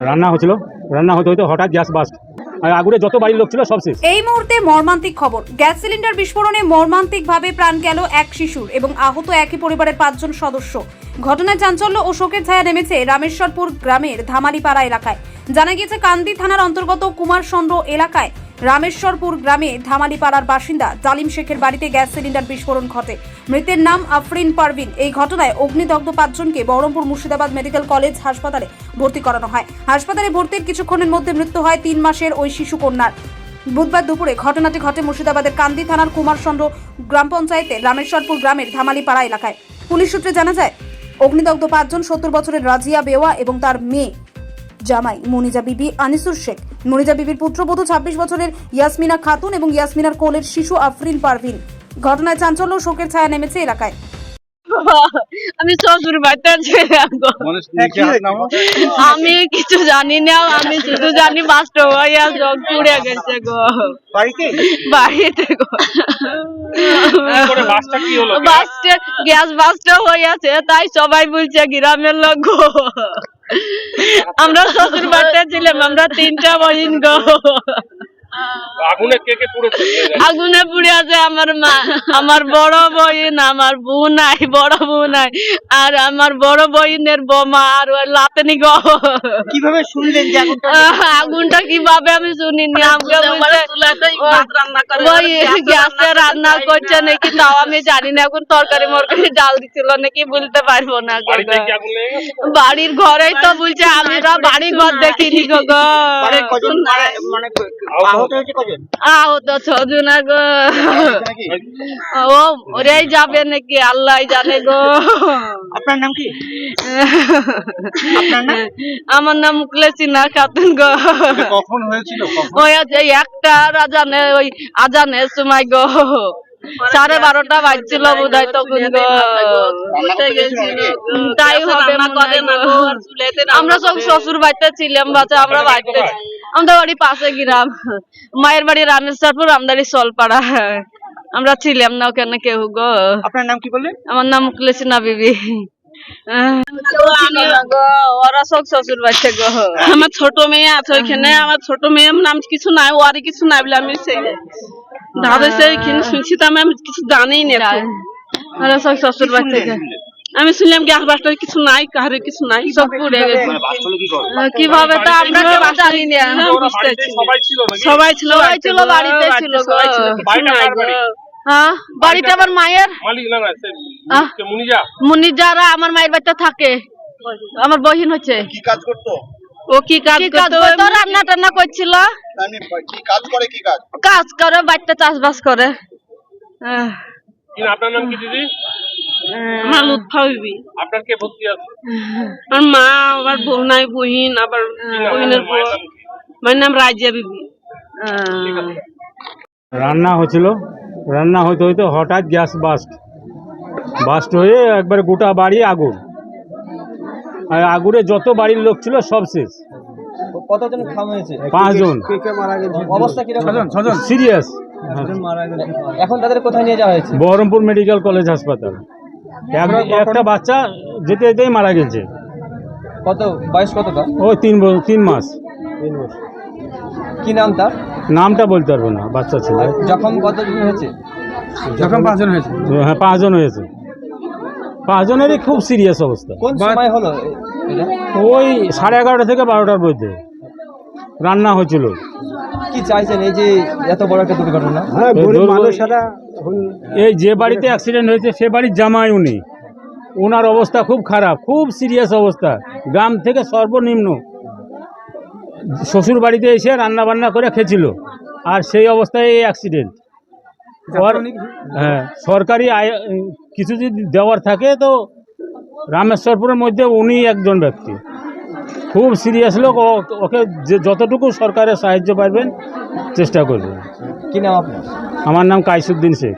রান্না হচ্ছিল, রান্না হতে হতে হঠাৎ গ্যাস বাস্ট। আর যত বাড়ির লোক ছিল, সব শেষ। এই মুহূর্তে মর্মান্তিক খবর। গ্যাস সিলিন্ডার বিস্ফোরণে মর্মান্তিকভাবে প্রাণ গেল এক শিশুর এবং আহত একই পরিবারের পাঁচজন সদস্য। ঘটনায় চাঞ্চল্য ও শোকের ছায়া নেমেছে রামেশ্বরপুর গ্রামের ধামালিপাড়া এলাকায়। জানা গিয়েছে, কান্দি থানার অন্তর্গত কুমার কুমারচন্দ্র এলাকায় রামেশ্বরপুর গ্রামে ধামালিপাড়ার বাসিন্দা জালিম শেখের বাড়িতে গ্যাস সিলিন্ডার বিস্ফোরণ ঘটে। মৃতের নাম আফরিন পারভিন। এই ঘটনায় অগ্নিদগ্ধ পাঁচজনকে বহরমপুর মুর্শিদাবাদ মেডিকেল কলেজ হাসপাতালে ভর্তি করানো হয়। হাসপাতালে ভর্তির কিছুক্ষণের মধ্যে মৃত্যু হয় তিন মাসের ওই শিশু কন্যার। বুধবার দুপুরে ঘটনাটি ঘটে মুর্শিদাবাদের কান্দি থানার কুমারচন্দ্র গ্রাম পঞ্চায়েতের রামেশ্বরপুর গ্রামের ধামালিপাড়া এলাকায়। পুলিশ সূত্রে জানা যায়, অগ্নিদগ্ধ পাঁচজন সত্তর বছরের রাজিয়া বেওয়া এবং তার মেয়ে জামাই মনিজা বিবি আনিসুর শেখ। মনিজা বিবির পুত্রবধূ ছাব্বিশ বছরের ইয়াসমিনা খাতুন এবং ইয়াসমিনার কোলের শিশু আফরিন পারভিন। ঘটনায় চাঞ্চল্য শোকের ছায়া নেমেছে এলাকায়। আমি শ্বশুর বাড়িতে আমি কিছু জানি না আমি শুধু জানি বাস্ট হইয়া সব পুড়ে গেছে গো। বাড়িতে? গো। করে বাসটা কি হলো? বাস্টে গ্যাস বাস্ট হইয়াছে তাই সবাই বলছে গ্রামের লোক গো। আমরা শ্বশুর বাড়িতে ছিলাম আমরা তিনটা বহিন গো। আগুনে কে কে পুড়েছে? আগুনে পুড়ে আছে আমার মা আমার বড় বোন আমার বোন নাই বড় বোন নাই আর আমার বড় বোনের বোমা আর ওই লাতেনি গো। কীভাবে শুনলেন যে আগুনটা? কীভাবে আমি শুনিনি? আমাকে ওই গ্যাসে রান্না করছে নাকি তাও আমি জানি না এখন তরকারি মরকারি ডাল দিছিল নাকি বলতে পারব না বাড়ির ঘরেই তো বলছে আমি তো বাড়ি ঘর দেখিনি গো মানে মানে মানে আহত হয়েছে কজন ছজন গো। ও ওরাই যাবে নাকি? আল্লাহ জানে গো। আপনার নাম কি? আপনার আমার নাম মুকলেসিনা খাতুন গো। কখন হয়েছিল? ওই আছে একটা আজানে ওই আজানের সময় গো। সাড়ে বারোটা বাজছিল বোধ হয় তখন গো। তাই হবে আমরা সব শ্বশুর বাড়িতে ছিলাম বাচ্চা আমরা বাড়িতে আমাদের বাড়ি পাশে গ্রাম। মায়ের বাড়ি রামেশ্বরপুর আমদারি সলপাড়া। আমরা ছিলাম না ওখানে কেউ গো। আপনার নাম কি বললেন? আমার নাম মুকলেসিনা বিবি। আহ, ওরা সব শ্বশুর বাড়িতে গো। আমার ছোট মেয়ে আছে ওইখানে আমার ছোট মেয়ে নাম কিছু নাই কিছু নাই বলে আমি সেই দাদা সে শুনছি তো আমি আমি কিছু জানি না। ওরা সব শ্বশুর আমি শুনলাম গ্যাস বাস্টার কিছু নাই কাহারে কিছু নাই সব পুড়ে গেছে। কি কীভাবে তো আমরা কেউ জানি না। হ্যাঁ। সবাই ছিল সবাই ছিল সবাই ছিল বাড়িতে ছিল সবাই ছিল কিছু বাড়িটা নাই। কার গো। বাড়ি? হ্যাঁ বাড়িটা আমার মায়ের। মালিক না না সে আহ। কে মুনিজা? মুনি যারা আমার মায়ের বাড়িতে থাকে। আমার বহিন হচ্ছে। কি কাজ করতো? ও কি কাজ করতো? রান্না টান্না করছিল। কাজ করে কি কাজ? কাজ করে বাড়িতে চাষবাস করে। আহ, আপনার নাম কি দিদি? আমার লুৎফা বিবি। আপনার কে ভর্তি আছে? আমার মা আবার বউ নাই বহিন আবার বহিনের বউ। মায়ের নাম রাজিয়া বিবি। রান্না হচ্ছিল। রান্না হতে হতে হঠাৎ গ্যাস বাস্ট। বাস্ট হয়ে একবারে গোটা বাড়ি আগুন। আর আগুনে যত বাড়ির লোক ছিল সব শেষ। কতজন হয়েছে? পাঁচজন। অবস্থা কীরকম? সিরিয়াস। এখন তাদের কোথায় নিয়ে যাওয়া হয়েছে? বহরমপুর মেডিকেল কলেজ হাসপাতাল। একটা বাচ্চা যেতে যেতেই মারা গেছে। কত? বয়স কত তার? ওই তিন তিন মাস। কি নাম তার? নামটা বলতে পারব না বাচ্চা ছিল। জখম কতজন হয়েছে? হ্যাঁ পাঁচজন হয়েছে। পাঁচজনেরই খুব সিরিয়াস অবস্থা। কোন সময় হলো ওই সাড়ে এগারোটা থেকে বারোটার মধ্যে রান্না হয়েছিল। কি চাইছেন? এই যে এত বড় একটা দুর্ঘটনা? এই যে বাড়িতে অ্যাক্সিডেন্ট হয়েছে সে বাড়ির জামাই উনি। ওনার অবস্থা খুব খারাপ খুব সিরিয়াস অবস্থা। গ্রাম থেকে সর্বনিম্ন শ্বশুর বাড়িতে এসে রান্না বান্না করে খেয়েছিল। আর সেই অবস্থায় এই অ্যাক্সিডেন্ট হ্যাঁ সরকারি আয় কিছু যদি দেওয়ার থাকে তো রামেশ্বরপুরের মধ্যে উনি একজন ব্যক্তি। খুব সিরিয়াস লোক ও- ওকে যে যতটুকু সরকারের সাহায্য পারবেন চেষ্টা করবেন। কি নাম আপনার? আমার নাম কাইসুদ্দিন শেখ।